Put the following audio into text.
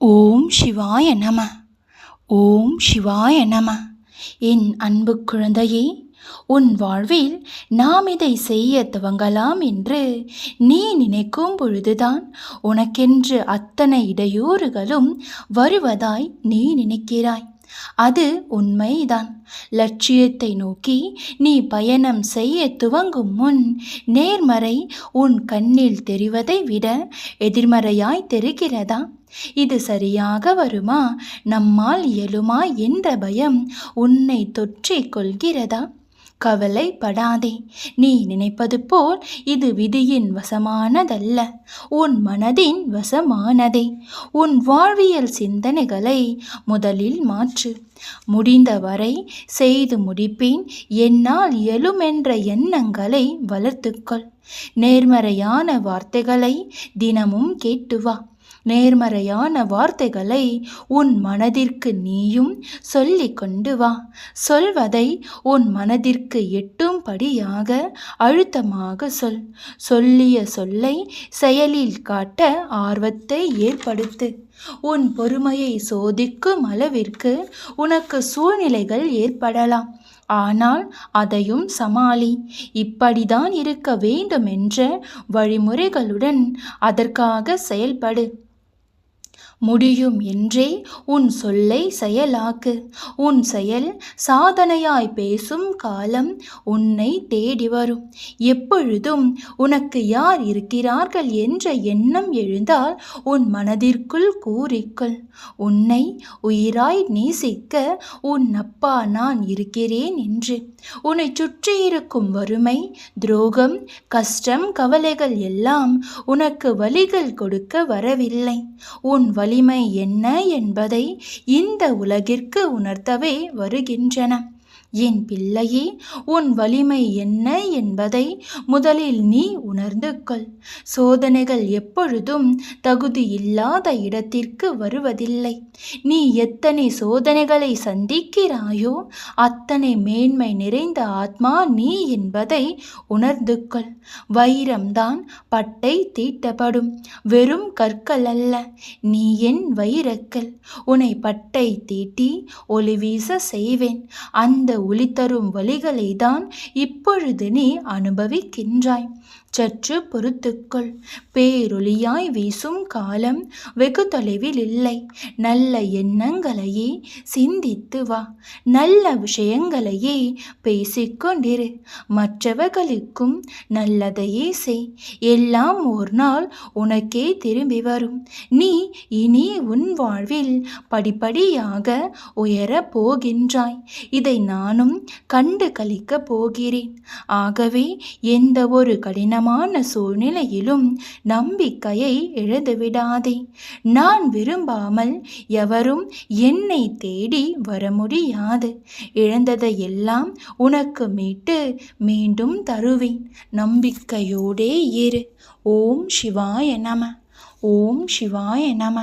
ஓம் சிவாய நம. ஓம் சிவாய நம. என் அன்பு குழந்தையே உன் வாழ்வில் நாம் இதை செய்ய துவங்கலாம் என்று நீ நினைக்கும் பொழுதுதான் உனக்கென்று அத்தனை இடையூறுகளும் வருவதாய் நீ நினைக்கிறாய். அது உண்மைதான். லட்சியத்தை நோக்கி நீ பயணம் செய்ய துவங்கும் முன் நேர்மறை உன் கண்ணில் தெரிவதை விட எதிர்மறையாய் தெரிகிறதா? இது சரியாக வருமா? நம்மால் இயலுமா? என்ற பயம் உன்னை தொற்றிக் கொள்கிறதா? கவலைப்படாதே. நீ நினைப்பது போல் இது விதியின் வசமானதல்ல. உன் மனதின் வசமானதே. உன் வாழ்வியல் சிந்தனைகளை முதலில் மாற்று. முடிந்தவரை செய்து முடிப்பேன். என்னால் இயலுமென்ற எண்ணங்களை வளர்த்துக்கொள். நேர்மறையான வார்த்தைகளை தினமும் கேட்டு வா. நேர்மறையான வார்த்தைகளை உன் மனதிற்கு நீயும் சொல்லிக் கொண்டு வா. சொல்வதை உன் மனதிற்கு எட்டும்படியாக அழுத்தமாக சொல். சொல்லிய சொல்லை செயலில் காட்ட ஆர்வத்தை ஏற்படுத்து. உன் பொறுமையை சோதிக்கும் அளவிற்கு உனக்கு சூழ்நிலைகள் ஏற்படலாம். ஆனால் அதையும் சமாளி. இப்படிதான் இருக்க வேண்டும் என்ற வழிமுறைகளுடன் அதற்காக செயல்படு. முடியும் என்றே உன் சொல்லை செயலாக்கு. உன் செயல் சாதனையாய் பேசும் காலம் உன்னை தேடி வரும். எப்பொழுதும் உனக்கு யார் இருக்கிறார்கள் என்ற எண்ணம் எழுந்தால் உன் மனதிற்குள் கூறிக்கொள். உன்னை உயிராய் நேசிக்க உன் அப்பா நான் இருக்கிறேன் என்று. உன்னை சுற்றியிருக்கும் வறுமை துரோகம் கஷ்டம் கவலைகள் எல்லாம் உனக்கு வழிகள் கொடுக்க வரவில்லை. உன் வழி வலிமை என்ன என்பதை இந்த உலகிற்கு உணர்த்தவே வருகின்றன. என் பிள்ளையே உன் வலிமை என்ன என்பதை முதலில் நீ உணர்ந்து கொள் சோதனைகள் எப்பொழுதும் தகுதி இல்லாத இடத்திற்கு வருவதில்லை. நீ எத்தனை சோதனைகளை சந்திக்கிறாயோ அத்தனை மேன்மை நிறைந்த ஆத்மா நீ என்பதை உணர்ந்து கொள் வைரம்தான் பட்டை தீட்டப்படும் வெறும் கற்கள் அல்ல. நீ என் வைரக்கல் உன்னை பட்டை தீட்டி ஒளி வீச செய்வேன். அந்த ஒளி தரும் வழிகளை தான் இப்பொழுது நீ அனுபவிக்கின்றாய். சற்று பொறுத்துக்கொள். பேரொளியாய் வீசும் காலம் வெகு தொலைவில் இல்லை. நல்ல எண்ணங்களையே சிந்தித்து வா. நல்ல விஷயங்களையே பேசிக்கொண்டிரு. மற்றவர்களுக்கும் நல்லதையே செய். எல்லாம் ஒரு நாள் உனக்கே திரும்பி வரும். நீ இனி உன் வாழ்வில் படிப்படியாக உயரப் போகின்றாய். இதை நானும் கண்டு கழிக்கப் போகிறேன். ஆகவே எந்த ஒரு கடினமான சூழ்நிலையிலும் நம்பிக்கையை இழந்துவிடாதே நான் விரும்பாமல் எவரும் என்னை தேடி வர முடியாது. இழந்ததையெல்லாம் உனக்கு மீட்டு மீண்டும் தருவேன். நம்பிக்கையோடே இரு. ஓம் சிவாய நம. ஓம் சிவாய நம.